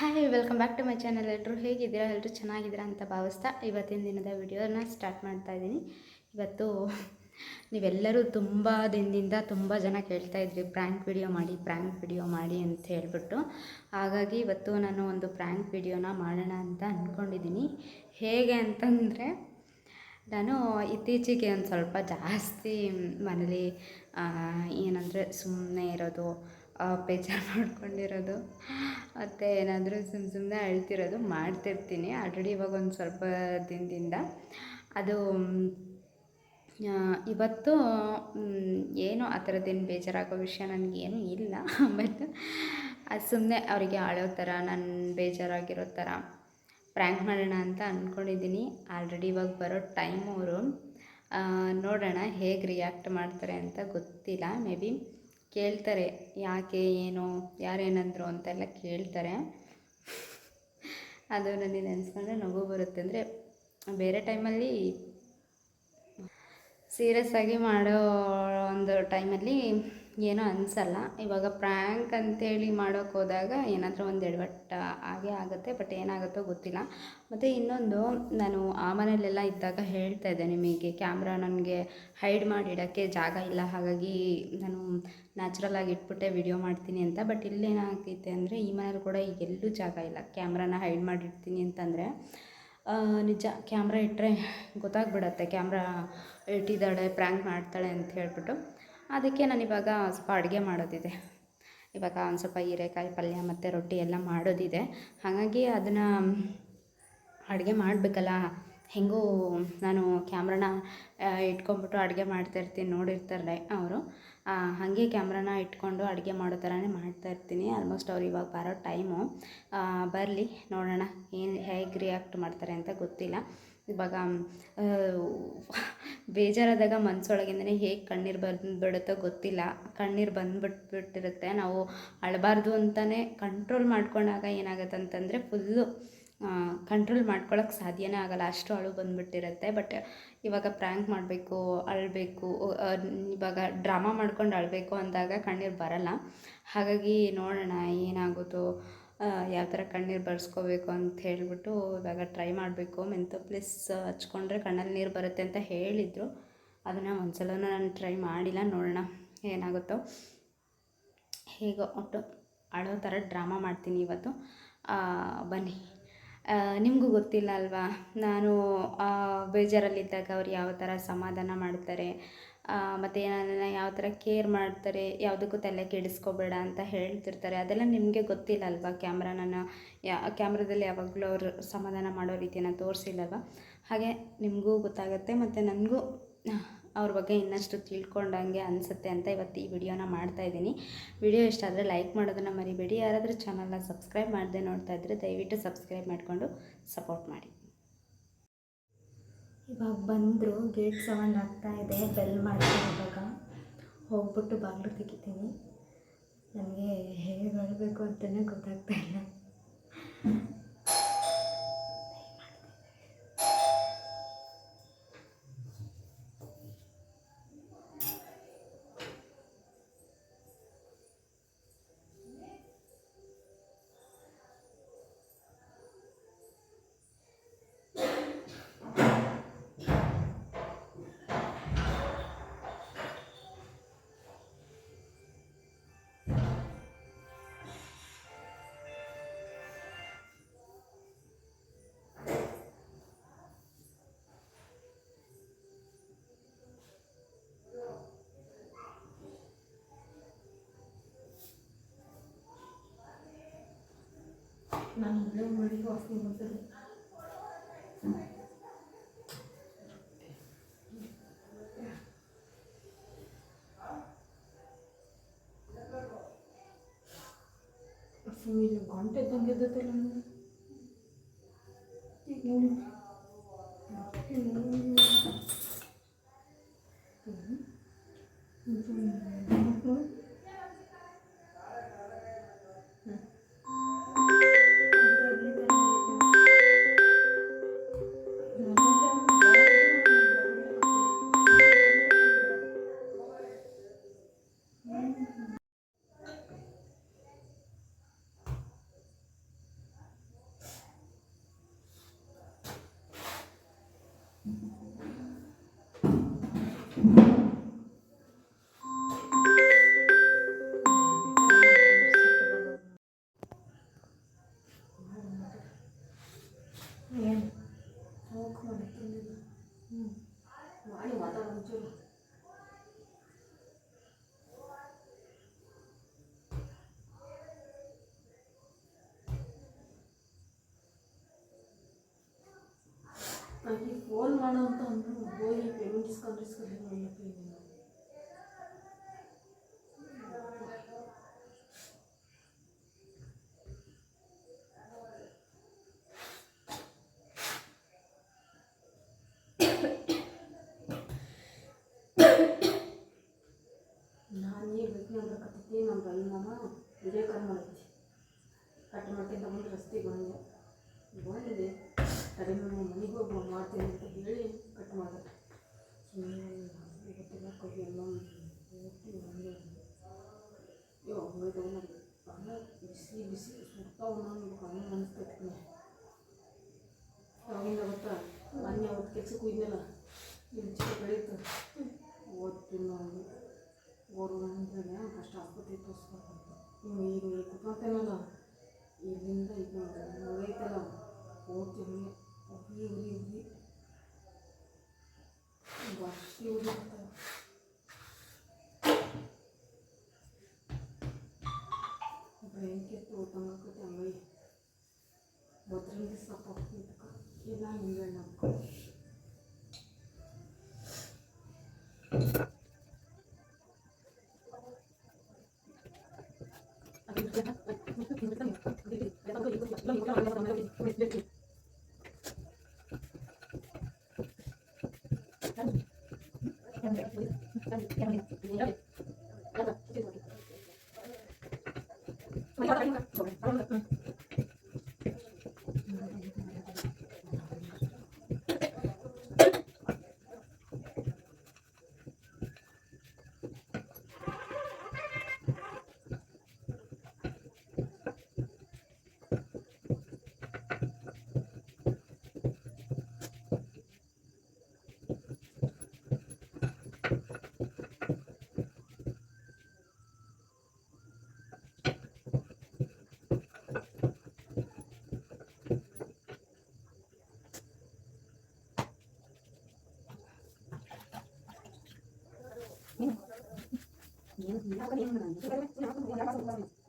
Hi welcome back to my channel ಎಲ್ಲರೂ ಹೇಗಿದ್ದೀರಾ? ಎಲ್ಲರೂ ಚೆನ್ನಾಗಿದ್ದೀರಾ ಅಂತ ಭಾವಿಸ್ತಾ ಇವತ್ತಿನ ದಿನದ ವಿಡಿಯೋನ ಸ್ಟಾರ್ಟ್ ಮಾಡ್ತಾ ಇದ್ದೀನಿ. ಇವತ್ತು ನೀವೆಲ್ಲರೂ ತುಂಬ ದಿನದಿಂದ ತುಂಬ ಜನ ಕೇಳ್ತಾ ಇದ್ರಿ ಪ್ರ್ಯಾಂಕ್ ವಿಡಿಯೋ ಮಾಡಿ ಪ್ರ್ಯಾಂಕ್ ವಿಡಿಯೋ ಮಾಡಿ ಅಂತ ಹೇಳ್ಬಿಟ್ಟು. ಹಾಗಾಗಿ ಇವತ್ತು ನಾನು ಒಂದು ಪ್ರ್ಯಾಂಕ್ ವಿಡಿಯೋನ ಮಾಡೋಣ ಅಂತ ಅಂದ್ಕೊಂಡಿದ್ದೀನಿ ಹೇಗೆ ಅಂತಂದರೆ, ನಾನು ಇತ್ತೀಚೆಗೆ ಒಂದು ಸ್ವಲ್ಪ ಜಾಸ್ತಿ ಮನೇಲಿ ಏನಂದರೆ ಸುಮ್ಮನೆ ಇರೋದು ಬೇಜಾರು ಮಾಡ್ಕೊಂಡಿರೋದು. ಮತ್ತು ಏನಾದರೂ ಸುಮ್ಮ ಸುಮ್ಮನೆ ಅಳ್ತಿರೋದು. ಮಾಡ್ತಿರ್ತೀನಿ. ಆಲ್ರೆಡಿ ಇವಾಗ ಒಂದು ಸ್ವಲ್ಪ ದಿನದಿಂದ. ಅದು ಇವತ್ತು ಏನು ಆ ಥರದ್ದೇನು ಬೇಜಾರಾಗೋ ವಿಷಯ ನನಗೇನು ಇಲ್ಲ. ಬಟ್ ಅದು ಸುಮ್ಮನೆ ಅವರಿಗೆ ಆಳೋ ಥರ, ನಾನು ಬೇಜಾರಾಗಿರೋ ಥರ ಪ್ರ್ಯಾಂಕ್ ಮಾಡೋಣ ಅಂತ ಅಂದ್ಕೊಂಡಿದ್ದೀನಿ ಆಲ್ರೆಡಿ ಇವಾಗ ಬರೋ ಟೈಮ್ ಅವರು ನೋಡೋಣ ಹೇಗೆ ರಿಯಾಕ್ಟ್ ಮಾಡ್ತಾರೆ ಅಂತ ಗೊತ್ತಿಲ್ಲ. ಮೇ ಬಿ ಕೇಳ್ತಾರೆ, ಯಾಕೆ, ಏನು, ಯಾರೇನಂದ್ರು ಅಂತೆಲ್ಲ ಕೇಳ್ತಾರೆ. ಅದು ನನಗೆ ನೆನೆಸ್ಕೊಂಡ್ರೆ ನಗು ಬರುತ್ತೆ. ಅಂದರೆ ಬೇರೆ ಟೈಮಲ್ಲಿ ಸೀರಿಯಸ್ ಆಗಿ ಮಾಡೋ ಒಂದು ಟೈಮಲ್ಲಿ ಏನೂ ಅನಿಸಲ್ಲ. ಇವಾಗ ಪ್ರ್ಯಾಂಕ್ ಅಂತೇಳಿ ಮಾಡೋಕ್ಕೆ ಹೋದಾಗ ಏನಾದರೂ ಒಂದು ಎಡವಟ್ಟ ಆಗೇ ಆಗುತ್ತೆ ಬಟ್ ಏನಾಗುತ್ತೋ ಗೊತ್ತಿಲ್ಲ. ಮತ್ತು ಇನ್ನೊಂದು, ನಾನು ಆ ಮನೆಯಲ್ಲೆಲ್ಲ ಇದ್ದಾಗ ಹೇಳ್ತಾ ಇದ್ದೆ ನಿಮಗೆ ಕ್ಯಾಮ್ರಾ ನನಗೆ ಹೈಡ್ ಮಾಡಿ ಇಡೋಕ್ಕೆ ಜಾಗ ಇಲ್ಲ. ಹಾಗಾಗಿ ನಾನು ನ್ಯಾಚುರಲ್ ಆಗಿ ಇಟ್ಬಿಟ್ಟೆ ವಿಡಿಯೋ ಮಾಡ್ತೀನಿ ಅಂತ. ಬಟ್ ಇಲ್ಲೇನಾಗೈತೆ ಅಂದರೆ ಈ ಮನೇಲಿ ಕೂಡ ಎಲ್ಲೂ ಜಾಗ ಇಲ್ಲ. ಕ್ಯಾಮ್ರಾನ ಹೈಡ್ ಮಾಡಿಡ್ತೀನಿ ಅಂತಂದರೆ ನಿಜ ಕ್ಯಾಮ್ರಾ ಇಟ್ಟರೆ ಗೊತ್ತಾಗ್ಬಿಡತ್ತೆ. ಕ್ಯಾಮ್ರಾ ಇಟ್ಟಿದ್ದಾಳೆ ಪ್ರ್ಯಾಂಕ್ ಮಾಡ್ತಾಳೆ ಅಂತ ಹೇಳ್ಬಿಟ್ಟು. ಅದಕ್ಕೆ ನಾನು ಇವಾಗ ಸ್ವಲ್ಪ ಅಡುಗೆ ಮಾಡೋದಿದೆ. ಇವಾಗ ಒಂದು ಸ್ವಲ್ಪ ಹೀರೆಕಾಯಿ ಪಲ್ಯ ಮತ್ತು ರೊಟ್ಟಿ ಎಲ್ಲ ಮಾಡೋದಿದೆ. ಹಾಗಾಗಿ ಅದನ್ನು ಅಡುಗೆ ಮಾಡಬೇಕಲ್ಲ, ಹೆಂಗೂ ನಾನು ಕ್ಯಾಮ್ರಾನ ಇಟ್ಕೊಂಬಿಟ್ಟು ಅಡುಗೆ ಮಾಡ್ತಾಯಿರ್ತೀನಿ ನೋಡಿರ್ತಾರೆ ಅವರು. ಹಾಗೆ ಕ್ಯಾಮ್ರಾನ ಇಟ್ಕೊಂಡು ಅಡುಗೆ ಮಾಡೋ ಥರನೇ ಮಾಡ್ತಾಯಿರ್ತೀನಿ ಆಲ್ಮೋಸ್ಟ್ ಅವ್ರು ಇವಾಗ ಬರೋ ಟೈಮು. ಬರಲಿ, ನೋಡೋಣ ಏನು, ಹೇಗೆ ರಿಯಾಕ್ಟ್ ಮಾಡ್ತಾರೆ ಅಂತ ಗೊತ್ತಿಲ್ಲ. ಇವಾಗ ಬೇಜಾರಾದಾಗ ಮನಸ್ಸೊಳಗಿಂದನೇ ಹೇಗೆ ಕಣ್ಣೀರು ಬಂದುಬಿಡುತ್ತೋ ಗೊತ್ತಿಲ್ಲ. ಕಣ್ಣೀರು ಬಂದುಬಿಟ್ಬಿಟ್ಟಿರುತ್ತೆ. ನಾವು ಅಳಬಾರ್ದು ಅಂತಲೇ ಕಂಟ್ರೋಲ್ ಮಾಡ್ಕೊಂಡಾಗ ಏನಾಗುತ್ತೆ ಅಂತಂದರೆ ಫುಲ್ಲು ಕಂಟ್ರೋಲ್ ಮಾಡ್ಕೊಳಕ್ಕೆ ಸಾಧ್ಯನೇ ಆಗಲ್ಲ. ಅಷ್ಟು ಅಳು ಬಂದುಬಿಟ್ಟಿರುತ್ತೆ. ಬಟ್ ಇವಾಗ ಪ್ರ್ಯಾಂಕ್ ಮಾಡಬೇಕು, ಅಳಬೇಕು ಇವಾಗ ಡ್ರಾಮಾ ಮಾಡ್ಕೊಂಡು ಅಳಬೇಕು ಅಂದಾಗ ಕಣ್ಣೀರು ಬರಲ್ಲ. ಹಾಗಾಗಿ ನೋಡೋಣ ಏನಾಗುತ್ತೋ. ಯಾವ ಥರ ಕಣ್ಣೀರು ಬರ್ಸ್ಕೋಬೇಕು ಅಂತ ಹೇಳಿಬಿಟ್ಟು ಇವಾಗ ಟ್ರೈ ಮಾಡಬೇಕು. ಮೆಂತ ಪ್ಲಸ್ ಹಚ್ಕೊಂಡ್ರೆ ಕಣ್ಣಲ್ಲಿ ನೀರು ಬರುತ್ತೆ ಅಂತ ಹೇಳಿದರು. ಅದನ್ನು ಒಂದ್ಸಲ ನಾನು ಟ್ರೈ ಮಾಡಿಲ್ಲ, ನೋಡೋಣ ಏನಾಗುತ್ತೋ. ಹೇಗೋ ಒಟ್ಟು ಅಳೋ ಥರ ಡ್ರಾಮಾ ಮಾಡ್ತೀನಿ ಇವತ್ತು. ಬನ್ನಿ. ನಿಮಗೂ ಗೊತ್ತಿಲ್ಲ ಅಲ್ವಾ? ನಾನು ಬೇಜಾರಲ್ಲಿದ್ದಾಗ ಅವ್ರು ಯಾವ ಥರ ಸಮಾಧಾನ ಮಾಡ್ತಾರೆ? ಮತ್ತು ನನ್ನ ಯಾವ ಥರ ಕೇರ್ ಮಾಡ್ತಾರೆ, ಯಾವುದಕ್ಕೂ ತಲೆ ಕೆಡಿಸ್ಕೋಬೇಡ ಅಂತ ಹೇಳ್ತಿರ್ತಾರೆ. ಅದೆಲ್ಲ ನಿಮಗೆ ಗೊತ್ತಿಲ್ಲ ಅಲ್ವಾ ಕ್ಯಾಮ್ರಾ ನಾನು ಯಾ ಕ್ಯಾಮ್ರಾದಲ್ಲಿ ಯಾವಾಗಲೂ ಅವರು ಸಮಾಧಾನ ಮಾಡೋ ರೀತಿಯನ್ನು ತೋರಿಸಿಲ್ಲಲ್ವ? ಹಾಗೆ ನಿಮಗೂ ಗೊತ್ತಾಗುತ್ತೆ ಮತ್ತು ನನಗೂ ಅವ್ರ ಬಗ್ಗೆ ಇನ್ನಷ್ಟು ತಿಳ್ಕೊಂಡಂಗೆ ಅನಿಸುತ್ತೆ ಅಂತ ಇವತ್ತು ಈ ವಿಡಿಯೋನ ಮಾಡ್ತಾ ಇದ್ದೀನಿ. ವಿಡಿಯೋ ಇಷ್ಟ ಆದರೆ ಲೈಕ್ ಮಾಡೋದನ್ನು ಮರಿಬೇಡಿ. ಯಾರಾದರೂ ಚಾನಲ್ನ ಸಬ್ಸ್ಕ್ರೈಬ್ ಮಾಡದೆ ನೋಡ್ತಾ ಇದ್ದರೆ ದಯವಿಟ್ಟು ಸಬ್ಸ್ಕ್ರೈಬ್ ಮಾಡಿಕೊಂಡು ಸಪೋರ್ಟ್ ಮಾಡಿ. ಇವಾಗ ಬಂದರು ಗೇಟ್ ಸೌಂಡ್ ಆಗ್ತಾ ಇದೆ ಬೆಲ್ ಮಾಡ್ತೀನಿ ಇವಾಗ. ಹೋಗ್ಬಿಟ್ಟು ಬಾಗಿಲು ತೆಗಿತೀನಿ. ನನಗೆ ಹೇಗೆ ಬರಬೇಕು ಅಂತಲೇ ಗೊತ್ತಾಗ್ತಾ ಇಲ್ಲ. ನಾನು ಇಲ್ಲೇ ಮಾಡಿ ವಾಸನೆ ಬರ್ತದೆ ಫೋನ್ ಮಾಡೋಂಥ ಅಂದರು ಹೋಗಿ ಪೇಮೆಂಟ್ ಇಸ್ಕೊಂಡು ಇಸ್ಕೊಂಡು ಅನಿಸ್ತೈತಿ ಅವಾಗಿಂದ ಗೊತ್ತಾ? ಹೋಗಿದ್ನಲ್ಲ ಓದ್ತೀನಿ ನಾನು. ಗೌರವಂದ್ರೆ ಫಸ್ಟ್ ಇಲ್ಲಿಂದ ಈಗ ಮುಗೈತಲ್ಲ ಓದ್ತೀನಿ. ಉರಿ ಉರಿ ಉರಿ. ಜಾಸ್ತಿ ಉರಿ ಆಗ್ತದೆ ಓದ್ತಂಗಕ್ಕೈತೆ ಹಂಗಾಗಿ ಬದ್ರಂಗಿ ಸೊಪ್ಪು ಹಾಕ್ಬೇಕು ಇಲ್ಲ ನಿಂಬೆಹಣ್ಣು ಹಾಕ್ಬೇಕು ಹ್ಞೂ Sekarang, kenapa?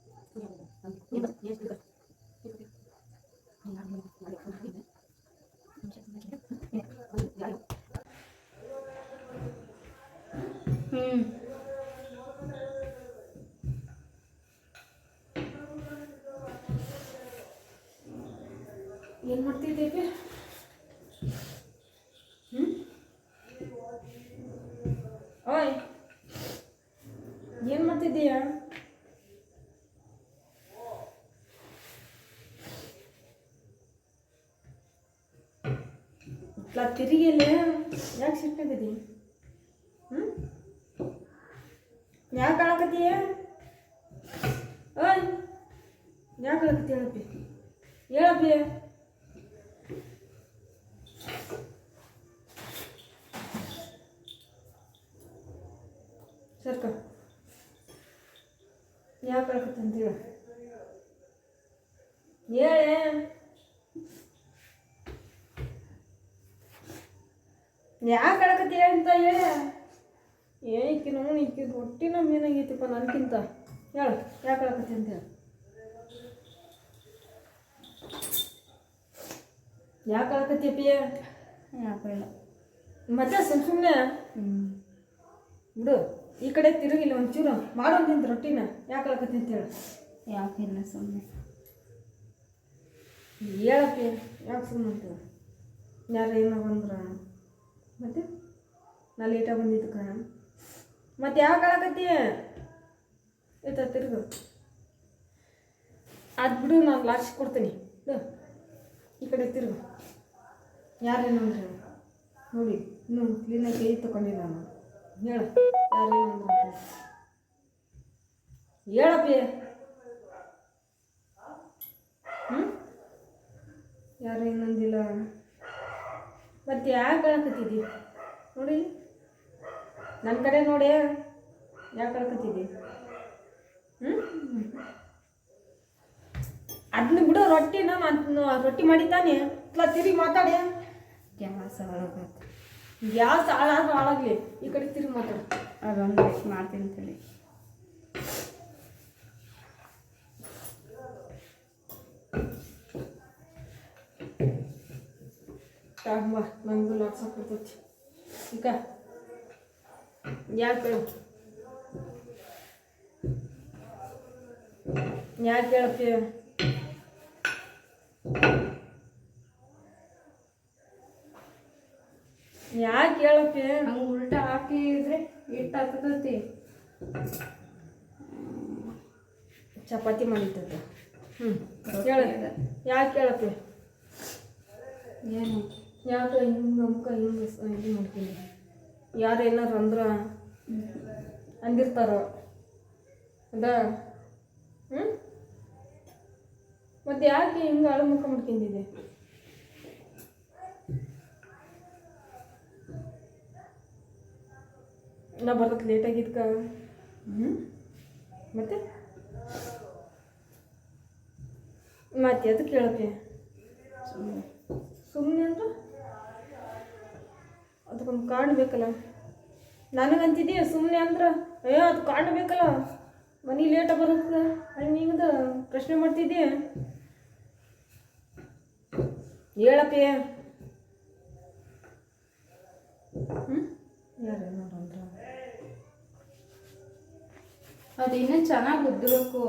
ತಿರುಗಿಲ್ಲ ಯಾಕೆ ಸಿಟ್ಟಾಗದಿ ಹ್ಞೂ ಯಾಕೆ ಕಾಣಕತ್ತೀಯ ಓಯ್! ಯಾಕೆ ಆಳಕತ್ತಿ ಹೇಳಪ್ಪಿ ಹೇಳಪ್ಪಿ. ಸರ್ಕ. ಯಾಕೆ ಕಾಣಕತ್ತಂತ ಹೇಳ. ಹೇಳೆ. ಯಾಕೆ ಕಳ್ಕತ್ತಿ ಅಂತ ಹೇಳ? ನೋ ನೋವು ರೊಟ್ಟಿ ನಮ್ಮ ಏನಾಗೈತಿಪ್ಪ ನನಗಿಂತ ಹೇಳು ಯಾಕೆ ಕಳ್ಕತ್ತಿ ಅಂತ ಹೇಳಿ. ಯಾಕೆ ಕಳ್ಕತ್ತೀಯಪ್ಪಿಯ ಯಾಕಿಲ್ಲ ಇಲ್ಲ. ಮತ್ತೆ ಸುಮ್ ಸುಮ್ಮನೆ ಹ್ಞೂ ಬಿಡು ಈ ಕಡೆ ತಿರುಗಿಲ್ಲ ಒಂಚೂರು ಮಾಡೋದು ನಿಂತು ರೊಟ್ಟಿನ. ಯಾಕೆ ಕಳ್ಕತ್ತಿ ಅಂತ ಹೇಳು. ಯಾಕಿಲ್ಲ ಸುಮ್ಮನೆ ಹೇಳಪ್ಪಿ ಯಾಕೆ ಸುಮ್ಮನೆ ಅಂತ ಯಾರು ಏನೋ ಬಂದ್ರ ಮತ್ತೆ? ನಾ ಲೇಟಾಗಿ ಕಣ. ಮತ್ತೆ ಯಾಕೆ ಕಳಕತ್ತಿ ಆಯ್ತ ತಿರುಗು. ಅದು ಬಿಡು, ನಾನು ಲಾಸ್ಟ್ ಕೊಡ್ತೀನಿ. ಈ ಕಡೆ ತಿರುಗು. ಯಾರೇನಂದ್ರೆ ನೋಡಿ, ಇನ್ನೂ ಕ್ಲೀನಾಗಿ ಕೈ ತಗೊಂಡಿ ನಾನು. ಹೇಳು ಯಾರೇನಂದ್ರೆ ಹೇಳಪ್ಪಿ. ಹ್ಞೂ ಯಾರು ಏನಂದಿಲ್ಲ. ಮತ್ತೆ ಯಾಕೆ ಕಳಕತ್ತಿದ್ದಿ ನೋಡಿ. ನನ್ನ ಕಡೆ ನೋಡಿ ಯಾಕೆ ಕಳ್ಕತ್ತಿದ್ದಿ ಹ್ಞೂ ಅದನ್ನ ಬಿಡು ರೊಟ್ಟಿನ ನಾನು ರೊಟ್ಟಿ ಮಾಡಿದ್ದಾನೆ. ಇಲ್ಲ ತಿರುಗಿ ಮಾತಾಡಿ ಗ್ಯಾಸ್ ಒಳಗಾಯ್ತು ಗ್ಯಾಸ್ ಹಾಳಾದ್ರೂ ಹಾಳಾಗ್ಲಿ. ಈ ಕಡೆ ತಿರುಗಿ ಮಾತಾಡು. ಅದೊಂದು ಮಾಡ್ತೀನಿ ಅಂತೇಳಿ ತಗೊಂಬ ನಂಗೂ ಲಾಟ್ಸಕ್ ಬರ್ತೈತಿ ಈಗ ಯಾಕೆ ಯಾಕೆ ಹೇಳಪ್ಪಿ ಯಾಕೆ ಹೇಳಪ್ಪಿ ಹಂಗೆ ಉಲ್ಟಾ ಹಾಕಿದ್ರೆ ಹಿಟ್ಟು ಹತ್ತತೈತಿ ಚಪಾತಿ ಮಾಡಿದ್ದದ್ದು ಹ್ಞೂ ಹೇಳ ಯಾಕೆ ಹೇಳಪ್ಪಿ ಏನು ಯಾಕೆ ಹಿಂಗೆ ಅಮ್ಕ ಹಿಂಗೆ ಇದು ಮಾಡ್ತೀನಿ. ಯಾರು ಏನಾರು ಅಂದ್ರೆ ಅಂದಿರ್ತಾರ. ಅದ? ಹ್ಞೂ ಮತ್ತೆ ಯಾಕೆ ಹಿಂಗೆ ಅಳು ಮುಖ ಮಾಡ್ಕೊಂಡಿದ್ದೆ ನಾ ಬರೋಕ್ಕೆ ಲೇಟ್ ಆಗಿದ್ಕ? ಹ್ಞೂ ಮತ್ತೆ? ಮತ್ತೆ ಅದು ಕೇಳಕ್ಕೆ ಸುಮ್ಮನೆ ಸುಮ್ಮನೆ ಅಂದ್ರೆ? ಅದಕ್ಕೊಂದು ಕಾರ್ಡ್ ಬೇಕಲ್ಲ? ನನಗಂತಿದ್ದೆ ಸುಮ್ಮನೆ ಅಂದ್ರೆ? ಅಯ್ಯೋ ಅದು ಕಾರ್ಡ್ ಬೇಕಲ್ಲ? ಮನೆ ಲೇಟ್ ಬರುತ್ತೆ? ಅಲ್ಲಿ ನೀವು ಪ್ರಶ್ನೆ ಮಾಡ್ತಿದ್ದೆ ಹೇಳಪ್ಪ. ಹ್ಞೂ ಯಾರು ನೋಡಂದ್ರ ಅದು ಇನ್ನೂ ಚೆನ್ನಾಗಿ ಉದ್ದಬೇಕು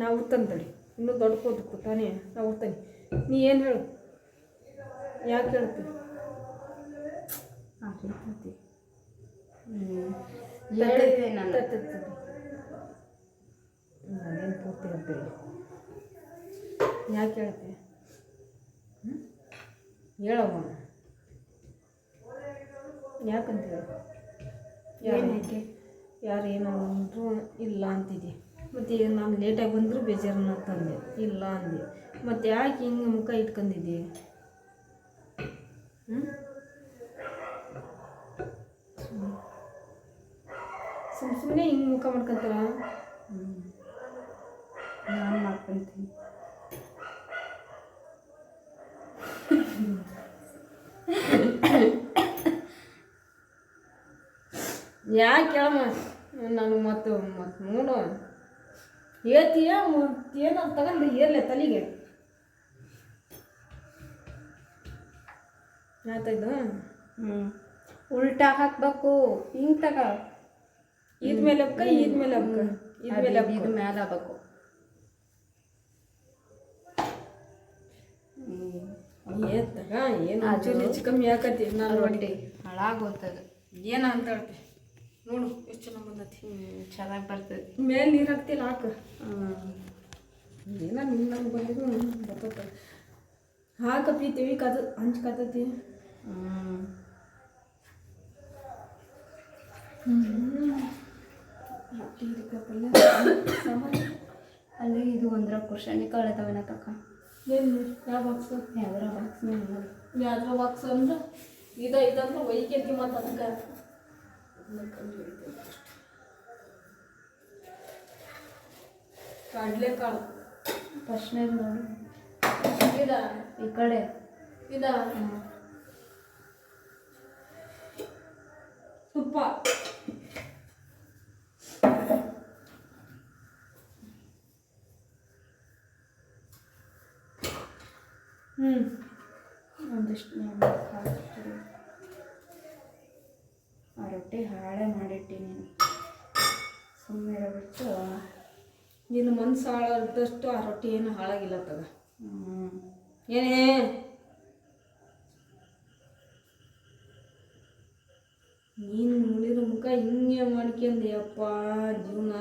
ನಾ ಉಡ್ತಾನೆ ತಡಿ. ಇನ್ನೂ ದೊಡ್ಡ ತಾನೇ ನಾ ಉಡ್ತಾನೆ ನೀ ಏನು ಹೇಳು? ಯಾಕೆ ಹೇಳ್ತಿ? ಅರಿತೈತಿ ಹೇಳಿದೆ ನಾನು. ಅದೇನು ಪೂರ್ತಿ ಹೇಳ್ತೀರಿ ಯಾಕೆ ಹೇಳ್ತಿ? ಹೇಳವ ಯಾಕಂತ ಹೇಳು? ಏನಕ್ಕೆ ಯಾರು ಏನೋ ಅಂದ್ರು ಇಲ್ಲ ಅಂತಿದ್ದೆ. ಮತ್ತು ಈಗ ನಾನು ಲೇಟಾಗಿ ಬಂದರೂ ಬೇಜಾರನ್ನ ತಂದೆ. ಇಲ್ಲ ಅಂದೆ. ಮತ್ತು ಯಾಕೆ ಹಿಂಗೆ ಮುಖ ಇಟ್ಕೊಂಡಿದ್ದೆ ಹ್ಞೂ ಸುಮ್ಮ ಸುಮ್ಮನೆ ಹಿಂಗೆ ಮುಖ ಮಾಡ್ಕೊಂತಾರ? ನಾನು ಮಾಡ್ಕೊತೀನಿ. ಯಾಕೆ ಕೇಳಮ್ಮ ನಾನು ಮತ್ತು ಮತ್ತು ನೋಡು. ಹೇಳ್ತೀಯ? ಮತ್ತು ಏನೋ ತಗೊಂಡು ಏರ್ಲೆ ತಲೆಗೆ. ಆಯ್ತಾಯ್ತು? ಹ್ಞೂ ಉಲ್ಟಾ ಹಾಕ್ಬೇಕು. ಹಿಂಗೆ ತಗ. ಇದ್ ಮೇಲೆ ಹಬ್ಕ ಇದ್ ಮೇಲೆ ಹಬ್ಕ ಇದ್ ಮೇಲೆ ಹಬ್ಕ ಇದು ಮೇಲೆ ಆಗ್ಬೇಕು ಏನ್ ತಗ ಏನು ಒಂಚೂರು ಹೆಚ್ಚು ಕಮ್ಮಿ ಆಕತಿ. ನಾನು ನೋಡಿ. ರೊಟ್ಟಿ ಹಾಳಾಗೋತದ ಏನ ಅಂತ ಹೇಳ್ತಿ? ನೋಡು ಎಷ್ಟು ಚೆನ್ನಾಗಿ ಬಂದತಿ. ಚೆನ್ನಾಗಿ ಬರ್ತದೆ. ಮೇಲೆ ನೀರು ಹಾಕ್ತಿಲ್ಲ ಹಾಕು. ಹ್ಞೂ ಏನ ನಿನ್ನ ನಂಗೆ ಬಂದಿದ್ದು ಬರ್ತದ. ಹಾಕಪ್ಪಿ ತಿವಿ ಕದ ಹಂಚ್ ಕತತಿ. ಹ್ಞೂ ಸಾಮಾನು ಅಲ್ಲಿ ಇದು ಒಂದ್ರ ಕುರ್ಶನಿ ಕಳೆದವನ ತಕ್ಕ ಏನು ಯಾವ ಬಾಕ್ಸ್ ಯಾವ್ದಾರ ಬಾಕ್ಸ್ ಯಾವ್ದ್ರ ಬಾಕ್ಸ್ ಅಂದ್ರೆ? ಇದ ಇದಂದ್ರೆ ಒಯ್ಕೆಂತಿ ಮತ್ತು ಅದಕ್ಕೆ. ಕಡಲೆಕಾಳು. ಪ್ರಶ್ನೆ ನೋಡಿ ಇದ. ಈ ಕಡೆ? ಇದ. ತುಪ್ಪ. ಹ್ಞೂ ಒಂದಿಷ್ಟು ಹಾಕ್ತೀನಿ. ಆ ರೊಟ್ಟಿ ಹಾಳೆ ಮಾಡಿಟ್ಟೀನಿ ಸುಮ್ಮನೆ ಬಿಟ್ಟು ನಿನ್ನ ಮನ್ಸು ಹಾಳಾದಷ್ಟು ಆ ರೊಟ್ಟಿ ಏನು ಹಾಳಾಗಿಲ್ಲ ತಗ ಹ್ಞೂ ಏನೇ? ನೀನು ನೋಡಿದ ಮುಖ ಹಿಂಗೆ ಮಾಡ್ಕೊಂಡಿಯಪ್ಪ ಜೀವನ.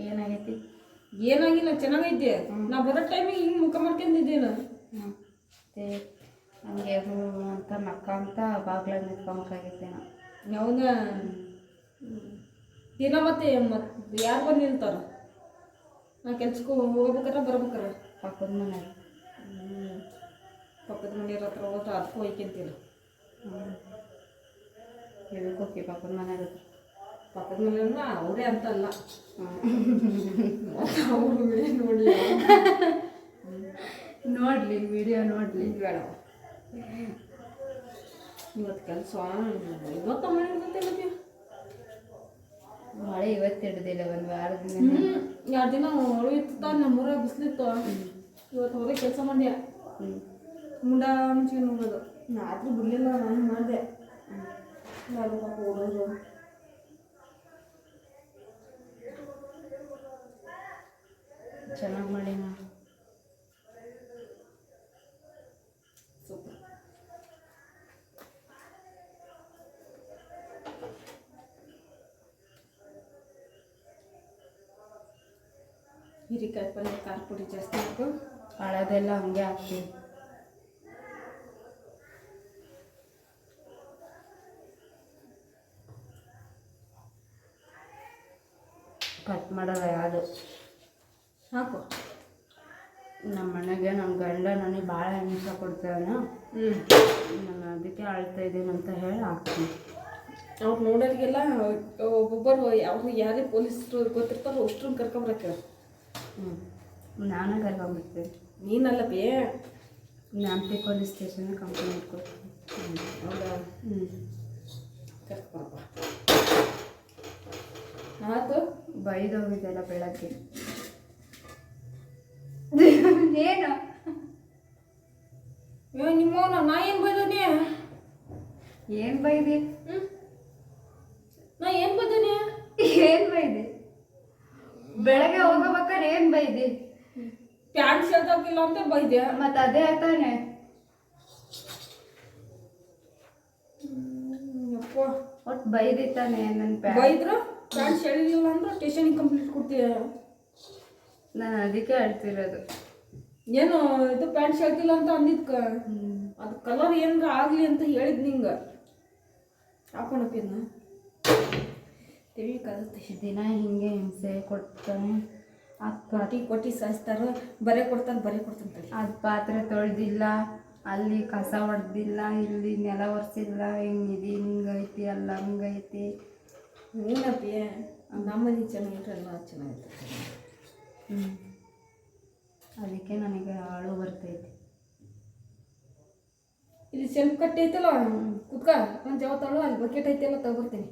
ಏನಾಗೈತಿ? ಏನಾಗಿಲ್ಲ ಚೆನ್ನಾಗೈತೆ. ನಾ ಬರೋ ಟೈಮಿಗೆ ಹಿಂಗೆ ಮುಖ ಮಾಡ್ಕೊಂಡಿದ್ದೆ ನಾನು. ಮತ್ತೆ ನನಗೆ ಅಂತ ನಕ್ಕ ಅಂತ ಬಾಗ್ಲಾಗ ನಿಂತ್ಕೊಂಬೇಕಾಗೈತೆ ನಾನು ಯಾವಾಗ ದಿನ ಮತ್ತೆ ಮತ್ತೆ ಯಾರು ಬಂದು ನಿಲ್ತಾರ? ನಾ ಕೆಲ್ಸಕ್ಕೆ ಹೋಗ್ಬೇಕಾರೆ ಬರ್ಬೇಕಾರ. ಪಕ್ಕದ ಮನೆ ಪಕ್ಕದ ಮನೆಯವ್ರ ಹತ್ರ ಹೋದ್ರೆ ಅದಕ್ಕೂ ಹೋಯ್ಕೊಂತಿಲ್ಲ ಹ್ಞೂ ಇದಕ್ಕೆ ಪಕ್ಕದ ಮನೆಯವ್ರ ಮನೆಯಾಗ ಪಕ್ಕದ ಮನೆಯವ್ರನ್ನ ಅವರೇ ಅಂತಲ್ಲ. ಅವರು ನೋಡಿ ನೋಡಲಿ ವಿಡಿಯೋ ನೋಡಲಿ. ಬೇಡ. ಇವತ್ತು ಕೆಲಸ ಇವತ್ತು ಮನೆ ಮಳೆ ಇವತ್ತು ಹಿಡ್ದಿಲ್ಲ ಒಂದು ವಾರದಿಂದ ಎರಡು ದಿನ ಹೊಳಿತ್ತು ನಮ್ಮೂರಾಗ ಬಿಸಿಲಿತ್ತು. ಇವತ್ತು ಹೊರಗೆ ಕೆಲಸ ಮಾಡ್ಯ ಮುಂಡ ಮುಂಚೆ ನೋಡೋದು. ಆದರೂ ಬಿಡಲಿಲ್ಲ ನಾನು ಮಾಡಿದೆ. ನಾನು ಪಾಪ ಚೆನ್ನಾಗಿ ಮಾಡಿ ಸೂಪರ್ ಹೀರಿಕಾಯಿ ಪಲ್ಯ, ಖಾರ ಪುಡಿ ಜಾಸ್ತಿ ಹಾಕು. ಹಳದೆಲ್ಲ ಹಂಗೆ ಹಾಕ್ತೀವಿ ಕಟ್ ಮಾಡೋದು ಯಾವುದು? ಗಂಡ ನನಗೆ ಭಾಳ ಹಿಂಸೆ ಕೊಡ್ತಾವನ ಹ್ಞೂ ನಾನು ಅದಕ್ಕೆ ಅಳ್ತಾ ಇದ್ದೀನಿ ಅಂತ ಹೇಳಿ ಹಾಕ್ತೀನಿ. ಅವ್ರು ನೋಡೋರಿಗೆಲ್ಲ ಒಬ್ಬೊಬ್ಬರು ಯಾವ ಯಾರೇ ಪೊಲೀಸರು ಗೊತ್ತಿರ್ತಾರೋ ಅಷ್ಟ್ರನ್ನ ಕರ್ಕೊಂಬರಕ್ಕೆ. ಹ್ಞೂ ನಾನೇ ಕರ್ಕೊಂಬರ್ತೇನೆ. ನೀನಲ್ಲ ಬೇ ನಾಂಪಿ ಪೊಲೀಸ್ ಸ್ಟೇಷನ್ ಕಂಪ್ಲೇಂಟ್ ಕೊಡ್ತೀನಿ. ಹೌದಾ? ಹ್ಞೂ ಬೈದು ಹೋಗಿದ್ದೆಲ್ಲ ಬೆಳಗ್ಗೆ. ಏನು? ಏ ನಿಮ್ಮವನ ನಾ ಏನು ಬೈದನಿ ಏನು ಬೈದಿ? ಹ್ಞೂ ನಾ ಏನು ಬೈದನಿ ಏನು ಬೈದಿ? ಬೆಳಗ್ಗೆ ಹೋಗಬೇಕಾದ್ರೆ ಏನು ಬೈದಿ? ಪ್ಯಾಂಟ್ ಶರ್ಟ್ ಹಾಕಿಲ್ಲ ಅಂತ ಬೈದ್ಯಾ ಮತ್ತೆ ಅದೇ ತಾನೆ ಒಟ್ಟು ಬೈದಿ ತಾನೆ ನನ್ನ ಬೈದ್ರು ಬೈದ್ರ? ಪ್ಯಾಂಟ್ ಶರ್ಟ್ ಅಂದ್ರೆ ಟ್ಯೂಷನಿಗೆ ಕಂಪ್ಲೀಟ್ ಕೊಡ್ತೀಯ? ನಾನು ಅದಕ್ಕೆ ಅಳ್ತಿರೋದು ಏನು ಇದು ಪ್ಯಾಂಟ್ ಶರ್ಟ್ ಇಲ್ಲ ಅಂತ ಅಂದಿದ್ಕ. ಅದು ಕಲರ್ ಏನಾರ ಆಗಲಿ ಅಂತ ಹೇಳಿದ್ ನಿಂಗೆ. ಹಾಕೊಂಡಪ್ಪಿದ್ನ ತಿಳಿ ಕಲಿಸ್ತಿ ದಿನ ಹಿಂಗೆ ಹಿಂಸೆ ಕೊಡ್ತಾನೆ. ಅಕ್ಕ ಕೊಟ್ಟಿ ಕೊಟ್ಟು ಸಾಯಿಸ್ತಾರ ಬರೇ ಕೊಡ್ತಾನೆ ಬರೇ ಕೊಡ್ತಾನೆ ತಡಿ. ಅದು ಪಾತ್ರೆ ತೊಳೆದಿಲ್ಲ ಅಲ್ಲಿ ಕಸ ಹೊಡೆದಿಲ್ಲ ಇಲ್ಲಿ ನೆಲ ಒರೆಸಿಲ್ಲ ಹಿಂಗಿದೆ ಹಿಂಗೈತಿ ಅಲ್ಲ ಹಂಗೈತಿ ಏನಪ್ಪಿ? ನಮ್ಮ ಮನೆ ಚೆನ್ನಾಗಿಟ್ರೆ ಎಲ್ಲ ಚೆನ್ನಾಗಿರ್ತದೆ ಹ್ಞೂ ಅದಕ್ಕೆ ನನಗೆ ಅಳು ಬರ್ತೈತಿ. ಇಲ್ಲಿ ಸೆಲ್ಫ್ ಕಟ್ಟಿ ಐತಲ್ಲ ಕುತ್ಕ ಒಂದು ಯಾವತ್ತಾಳು ಅಲ್ಲಿ ಬಕೆಟ್ ಐತಲ್ಲ ತಗೊಬರ್ತೀನಿ.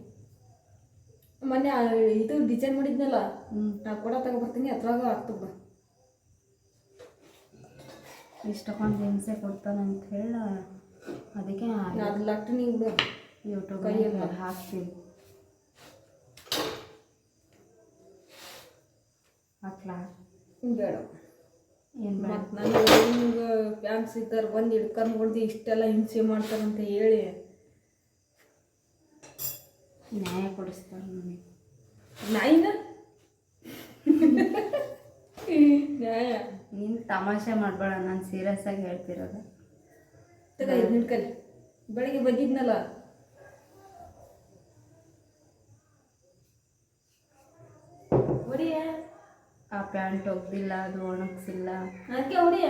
ಮೊನ್ನೆ ಇದು ಡಿಸೈನ್ ಮಾಡಿದ್ನಲ್ಲ ಹ್ಞೂ ನಾ ಕೂಡ ತಗೊಬರ್ತೀನಿ ಅದ್ರಾಗ ಆಗ್ತದ ಇಷ್ಟಕ್ಕೊಂದು ಹಿಂಸೆ ಕೊಡ್ತಾನಂತ ಹೇಳ ಅದಕ್ಕೆ ಅದು ಲಟ್ನಿ ನೀವು ಯೂಟ್ಯೂಬ್ ಕೈಯಲ್ಲಿ ಹಾಕ್ತೀನಿ. ಹಾಕ್ಲಾ? ಬೇಡ. ಮತ್ತು ನನಗೆ ಹಿಂಗೆ ಫ್ಯಾನ್ಸ್ ಇದ್ದಾರೆ ಬಂದು ಹಿಡ್ಕೊಂಡು ಹೊಡೆದು ಇಷ್ಟೆಲ್ಲ ಹಿಂಸೆ ಮಾಡ್ತಾರಂತ ಹೇಳಿ. ನ್ಯಾಯ ಕೊಡಿಸ್ತಾರೆ ನನಗೆ. ನಾಯಿನ ನ್ಯಾಯ. ನೀನು ತಮಾಷೆ ಮಾಡಬೇಡ ನಾನು ಸೀರಿಯಸ್ ಆಗಿ ಹೇಳ್ತಿರೋದು. ತಗ ಇದು ನಿಡ್ಕಲಿ ಬೆಳಿಗ್ಗೆ ಬಂದಿದ್ನಲ್ಲ? ಹೊಡಿಯ ಆ ಪ್ಯಾಂಟ್ ಒಗ್ದಿಲ್ಲ ಅದು ಒಣಗಿಸಿಲ್ಲ. ಅದಕ್ಕೆ ಹೊಡಿಯ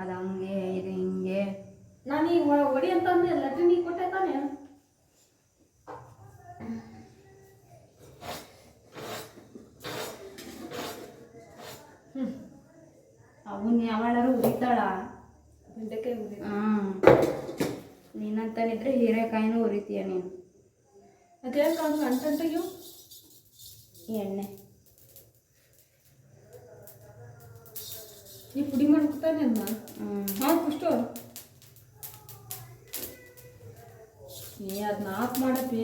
ಅದು ಹಂಗೆ ಇದು ಹಿಂಗೆ. ನಾನು ಈಗ ಹೊಡಿ ಅಂತ ಅಂದೆ ಲಟ್ರಿನಿಗೆ ಕೊಟ್ಟೆ ತಾನೆ? ಅವನ್ನ ಯಾವಾಳಾರು ಉರಿತಾಳ. ಬೆಂಡೆಕಾಯಿ ಉರಿ ಹಾಂ ನೀನಂತನಿದ್ರೆ ಹೀರೆಕಾಯಿನೂ ಉರಿತೀಯ ನೀನು. ಅದೇ ಕಾದು ಅಂಟಂಟೆಗೆ ಎಣ್ಣೆ. ಈ ಪುಡಿ ಮಾಡ್ಕೊತಾನೆ ಅಮ್ಮ? ಹ್ಞೂ ಹಾಕು ಅಷ್ಟು ಏ ಅದನ್ನ ನಾಲ್ಕು ಮಾಡಪ್ಪಿ.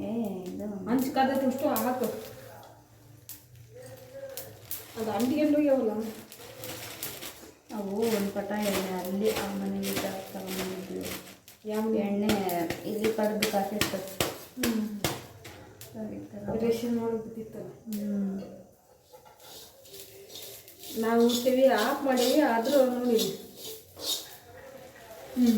ಏ ಇದು. ಹಂಚ್ ಕಾದೈತೆ ಅಷ್ಟು ಹಾಕು ಅದು ಅಂಟಿಗೆಂಡು ಹೋಗ್ಯಾವಲ್ಲ? ಅವು ಒಂದು ಪಟ ಎಣ್ಣೆ ಅಲ್ಲಿ ಆ ಮನೆಗೆ ತಗೊಂಡಿದ್ವಿ ಯಾವ ಎಣ್ಣೆ ಇಲ್ಲಿ ಕಡ್ದು ಕಾಸಿರ್ತದೆ ರೇಷನ್ ಒಳಗೆ ಬಿದ್ದಿತ್ತಲ್ಲ ಹ್ಞೂ ನಾವು ಉಡ್ತೀವಿ ಆಫ್ ಮಾಡೀವಿ ಆದರೂ ನೋಡಿ ಹ್ಞೂ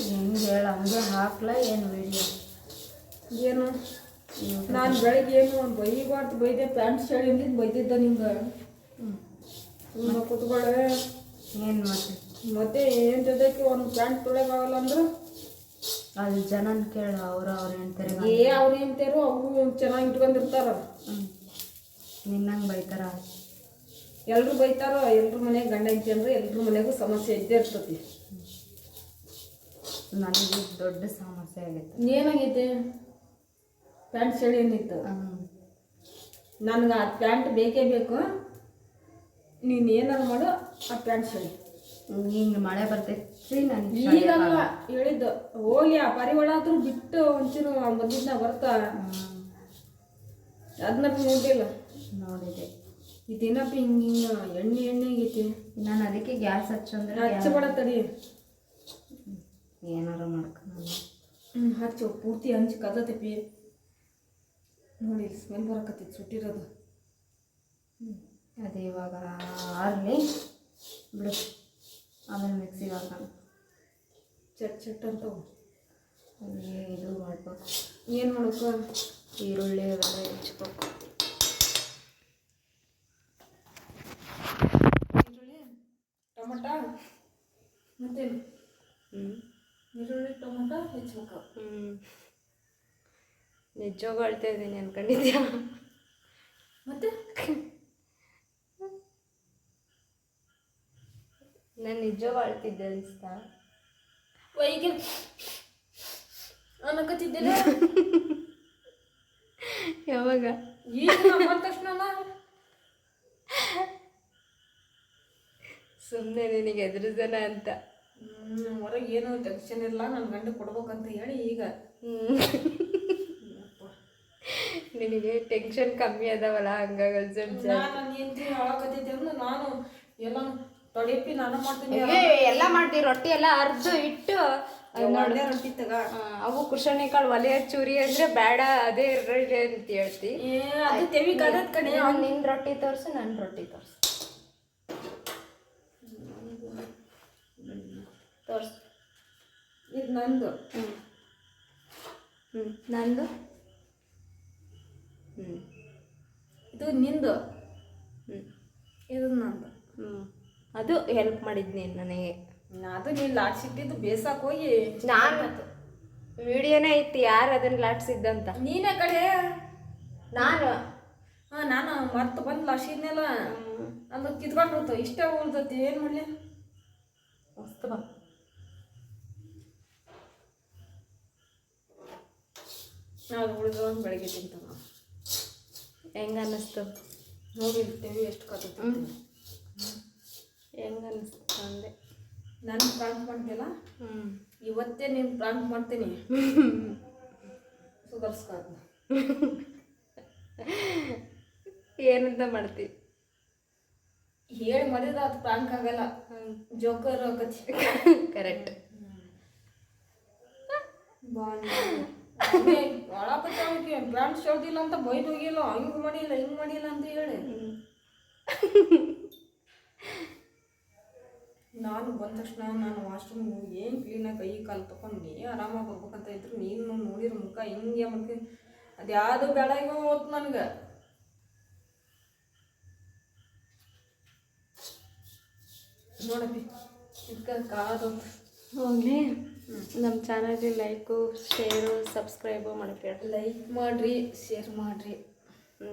ಹೆಂಗೆ ಹೇಳ ಹಂಗೆ ಹಾಕ್ಲ ಏನು ವಿಡಿಯೋ? ಏನು? ನಾನು ಬೆಳಿಗ್ಗೆ ಏನು ಬೈಬಾರ್ದು ಬೈದೆ ಪ್ಯಾಂಟ್ ಶರ್ಟ್ ಬೈದಿದ್ದ ನಿಂಗೆ. ಹ್ಞೂ ಕೂತ್ಕೊಳ್ಳೆ ಏನು ಮತ್ತೆ? ಮತ್ತೆ ಏನು ತದಕ್ಕೆ ಒಂದು ಪ್ಯಾಂಟ್ ತೊಳೆಯೋಕ್ಕಾಗಲ್ಲ ಅಂದ್ರೆ? ಅಲ್ಲಿ ಜನನ ಕೇಳ ಅವ್ರು ಅವ್ರ ಹೇಳ್ತಾರೆ ಏ ಅವ್ರ ಹೆಂಡ್ತಾರು ಅವರು ಚೆನ್ನಾಗಿ ಇಟ್ಕೊಂಡಿರ್ತಾರ. ಹ್ಞೂ ನಿನ್ನಂಗೆ ಬೈತಾರ? ಎಲ್ಲರೂ ಬೈತಾರೋ ಎಲ್ಲರ ಮನೆಗೆ ಗಂಡ ಐತಿ ಅಂದ್ರೆ ಎಲ್ಲರ ಮನೆಗೂ ಸಮಸ್ಯೆ ಇದ್ದೇ ಇರ್ತತಿ. ನನಗೆ ದೊಡ್ಡ ಸಮಸ್ಯೆ ಆಗೈತೆ. ಏನಾಗೈತೆ? ಪ್ಯಾಂಟ್ ಚಳಿ ಏನಿತ್ತು ನನಗೆ ಆ ಪ್ಯಾಂಟ್ ಬೇಕೇ ಬೇಕು. ನೀನು ಏನಾರು ಮಾಡು ಆ ಪ್ಯಾಂಟ್ ಶೇಡಿ ಹಿಂಗೆ ಮಳೆ ಬರ್ತೈತಿ ನಾನು ಈಗಲ್ಲ ಹೇಳಿದ್ದು ಹೋಗಿ ಆ ಪರಿವಾಳ ಆದ್ರೂ ಬಿಟ್ಟು ಒಂಚೂರು ಬಂದಿದ್ನ ಬರ್ತಾ. ಅದನ್ನ ನೋಡಿಲ್ಲ ನೋಡಿದೆ. ಇದೇನಪ್ಪ ಹಿಂಗ ಹಿಂಗ ಎಣ್ಣೆ ಎಣ್ಣೆ ಆಗೈತಿ. ನಾನು ಅದಕ್ಕೆ ಗ್ಯಾಸ್ ಹಚ್ಚಂದ್ರೆ ಹಚ್ಚಬೇಡ ತಡಿ. ಏನಾರು ಮಾಡ್ಕೊಂಡು ಹ್ಞೂ ಹಚ್ಚು. ಪೂರ್ತಿ ಹಂಚಿ ಕದತಪಿ ನೋಡಿ ಸ್ಮೆಲ್ ಬರಕತ್ತೈತಿ ಸುಟ್ಟಿರೋದು. ಅದೇ ಇವಾಗ ಆರಲಿ. ಬಿಡು. ಆಮೇಲೆ ಮಿಕ್ಸಿಗೆ ಹಾಕೋಣ. ಚಟ್ ಚಟ್ ಅಂತ ಇದು ಮಾಡ್ಬೇಕು. ಏನು ಮಾಡಬೇಕು? ಈರುಳ್ಳಿ ಅವೆಲ್ಲ ಹೆಚ್ಚಬೇಕು ಈರುಳ್ಳಿ ಟೊಮಟ ಮತ್ತೆ ಹ್ಞೂ ಈರುಳ್ಳಿ ಟೊಮಟ ಹೆಚ್ಚಬೇಕು ಹ್ಞೂ ನಿಜವಾಗ ಅಳ್ತಾ ಇದ್ದೀನಿ ಅನ್ಕೊಂಡಿದ್ಯಾ? ಮತ್ತೆ? ನಾನು ನಿಜವಾಳ್ತಿದ್ದೆ ಅಳ್ತಿದ್ದೆ ಅನಿಸ್ತಾ ವೈಗೆ ಅನ್ನಕತ್ತಿದ್ದಿಲ್ಲ ಯಾವಾಗ? ಈಗ ಬಂದ ತಕ್ಷಣ ಸುಮ್ಮನೆ ನಿನಗೆ ಎದುರಿಸೋಣ ಅಂತ. ಹೊರಗೆ ಏನು ಟೆನ್ಷನ್ ಇಲ್ಲ ನನ್ನ ಗಂಡ ಕೊಡ್ಬೇಕಂತ ಹೇಳಿ ಈಗ. ನಿನಗೆ ಟೆನ್ಷನ್ ಕಮ್ಮಿ ಅದಾವಲ್ಲ ಹಂಗಾಗಿ ನಾನು ಏನು ಹೆಂಡತಿ ಅಂದ್ರೆ ನಾನು ಎಲ್ಲ ತೊಡೆಪಿ ನಾನು ಮಾಡ್ತೀನಿ ಎಲ್ಲ ಮಾಡ್ತೀವಿ ರೊಟ್ಟಿ ಎಲ್ಲ ಅರ್ದು ಇಟ್ಟು ರೊಟ್ಟಿ ತಗ. ಅವು ಕುಶಣಿ ಕಾಳು ಒಲೆ ಚೂರಿ ಅಂದ್ರೆ ಬೇಡ ಅದೇ ಇರ್ರಿ ಅಂತ ಹೇಳ್ತಿ. ಅದು ತೆವಿ ಕದದ ಅವ್ನು ನಿನ್ನ ರೊಟ್ಟಿ ತೋರಿಸು ನನ್ನ ರೊಟ್ಟಿ ತೋರಿಸು. ತೋರಿಸು. ಇದು ನಂದು. ಹ್ಞೂ ಹ್ಞೂ ನಂದು? ಹ್ಞೂ ಇದು ನಿಂದು. ಹ್ಞೂ ಇದು ನಂದು. ಹ್ಞೂ ಅದು ಹೆಲ್ಪ್ ಮಾಡಿದ್ನಿ ನನಗೆ ಅದು ನೀನು ಲಾಟ್ಸಿಟ್ಟಿದ್ದು ಬೇಸಾಕ್ ಹೋಗಿ. ನಾನು ವಿಡಿಯೋನೇ ಐತಿ ಯಾರು ಅದನ್ನ ಲಾಟ್ಸಿದ್ದಂತ ನೀನೇ ಕಡೆ. ನಾನು. ಹಾಂ ನಾನು ಮತ್ತೆ ಬಂದು ಲಾಟ್ಸಿದ್ನೆಲ್ಲ ಅದು ಕಿತ್ಕೊಂಡು ಹೋಗ್ತು ಇಷ್ಟ ಉಳ್ದತಿ ಏನು ಮಾಡಲಿ? ಮಸ್ತ್ ಬಾ ನಾವು ಉಳಿದವನ್ ಬೆಳಗ್ಗೆ ತಿಂತ ಹೆಂಗ ಅನ್ನಿಸ್ತು? ನೋಡಿರ್ತೀವಿ ಎಷ್ಟು ಕತ್ತೈತಿ ಹೆಂಗ ಅನಿಸ್ತು ಅಂದೆ ನಾನು ಪ್ರಾಂಕ್ ಮಾಡ್ತೀಯಲ್ಲ? ಹ್ಞೂ ಇವತ್ತೇ ನೀನು ಪ್ರಾಂಕ್ ಮಾಡ್ತೀನಿ. ಸುಧಾರಿಸ್ಕಾದ ಏನಂತ ಮಾಡ್ತಿ? ಹೇಳಿ ಮಾಡಿದ್ರೆ ಅದು ಪ್ರಾಂಕ್ ಆಗಲ್ಲ. ಜೋಕರ್ ಆಕತಿ ಕರೆಕ್ಟ್ ಪ್ಯಾಂಟ್ ಶೋದಿಲ್ಲ ಅಂತ ಬೈದು ಹೋಗಿಲ್ಲ. ಹಂಗೆ ಮಾಡಿಲ್ಲ ಹಿಂಗೆ ಮಾಡಿಲ್ಲ ಅಂತ ಹೇಳಿ. ನಾನು ಬಂದ ತಕ್ಷಣ ನಾನು ವಾಶ್ರೂಮ್ ಏನು ಕ್ಲೀನಾಗಿ ಕೈ ಕಾಲು ತೊಗೊಂಡು ನೀ ಆರಾಮಾಗಿ ಬರ್ಬೇಕಂತ ಇದ್ರು ನೀನು ನೋಡಿರೋ ಮುಖ ಹಿಂಗೆ ಮತ್ತೆ ಅದು ಯಾವುದು ಬೆಳಗ್ಗೆ ಹೋತು ನನಗೆ. ನೋಡಪ್ಪಿ ಇದಕ್ಕೆ ಕಾದು. ಹೋಗ್ಲಿ. ನಮ್ಮ ಚಾನಲ್ಗೆ ಲೈಕು ಶೇರು ಸಬ್ಸ್ಕ್ರೈಬು ಮಾಡ್ಬೇಡಿ ಲೈಕ್ ಮಾಡಿರಿ ಶೇರ್ ಮಾಡಿರಿ. ಹ್ಞೂ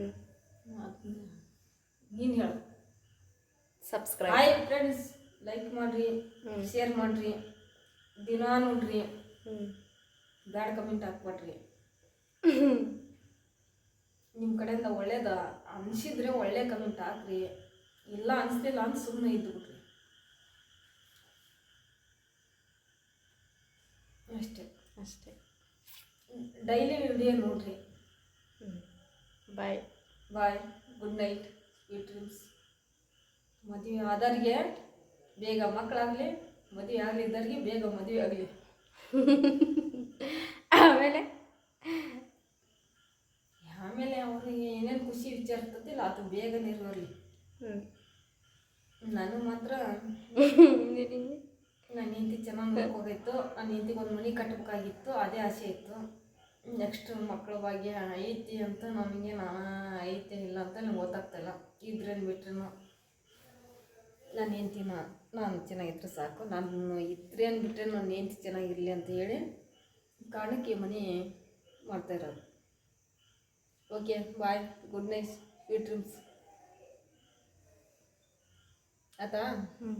ನೀನು ಹೇಳು. ಸಬ್ಸ್ಕ್ರೈಬ್. ಫ್ರೆಂಡ್ಸ್ ಲೈಕ್ ಮಾಡಿರಿ. ಶೇರ್ ಮಾಡಿರಿ ದಿನ ನೋಡ್ರಿ. ಹ್ಞೂ ಬ್ಯಾಡ್ ಕಮೆಂಟ್ ಹಾಕ್ಬೇಡ್ರಿ ನಿಮ್ಮ ಕಡೆಯಿಂದ ಒಳ್ಳೇದ ಅನಿಸಿದ್ರೆ ಒಳ್ಳೆ ಕಮೆಂಟ್ ಹಾಕ್ರಿ. ಇಲ್ಲ ಅನಿಸ್ಲಿಲ್ಲ ಅಂತ ಸುಮ್ಮನೆ ಇದ್ದು ಬಿಡ್ರಿ. ಅಷ್ಟೇ. ಅಷ್ಟೇ. ಡೈಲಿ ವಿಡಿಯೋ ನೋಡ್ರಿ. Bye bye good night sweet dreams ಮದುವೆ ಆದವ್ರಿಗೆ ಬೇಗ ಮಕ್ಕಳಾಗಲಿ ಮದುವೆ ಆಗಲಿದ್ದವ್ರಿಗೆ ಬೇಗ ಮದುವೆ ಆಗಲಿ. ಆಮೇಲೆ? ಆಮೇಲೆ ಅವ್ರಿಗೆ ಏನೇನು ಖುಷಿ ವಿಚಾರ ಇರ್ತದಿಲ್ಲ ಅದು ಬೇಗ ನಿರ್ವರ್ಲಿ ನಾನು ಮಾತ್ರ ನಿನಗೆ ನನ್ನ ಹೆಂಡತಿ ಚೆನ್ನಾಗಿ ನೋಡ್ಕೋಬೇಕಿತ್ತು ನನ್ನ ಹೆಂಡತಿಗೆ ಒಂದು ಮನೆ ಕಟ್ಟಬೇಕಾಗಿತ್ತು ಅದೇ ಆಸೆ ಇತ್ತು. ನೆಕ್ಸ್ಟ್ ಮಕ್ಕಳ ಭಾಗ್ಯ ಐತಿ ಅಂತ ನಮಗೆ ನಾನು ಐತೆ ಇಲ್ಲ ಅಂತ ನಂಗೆ ಗೊತ್ತಾಗ್ತಾಯಿಲ್ಲ ಇದ್ರೇನು ಬಿಟ್ರೇನು ನನ್ನ ಹೆಂಡ್ತಿನ. ನಾನು ಚೆನ್ನಾಗಿದ್ರೆ ಸಾಕು. ನಾನು ಇದ್ರೇನು ಅಂದ್ಬಿಟ್ರೆ ನನ್ನ ಹೆಂಡ್ತಿ ಚೆನ್ನಾಗಿರಲಿ ಅಂತ ಹೇಳಿ ಕಾರಣಕ್ಕೆ ಮನೆ ಮಾಡ್ತಾ ಇರೋದು. Okay bye good night sweet dreams ಆಯ್ತಾ? ಹ್ಞೂ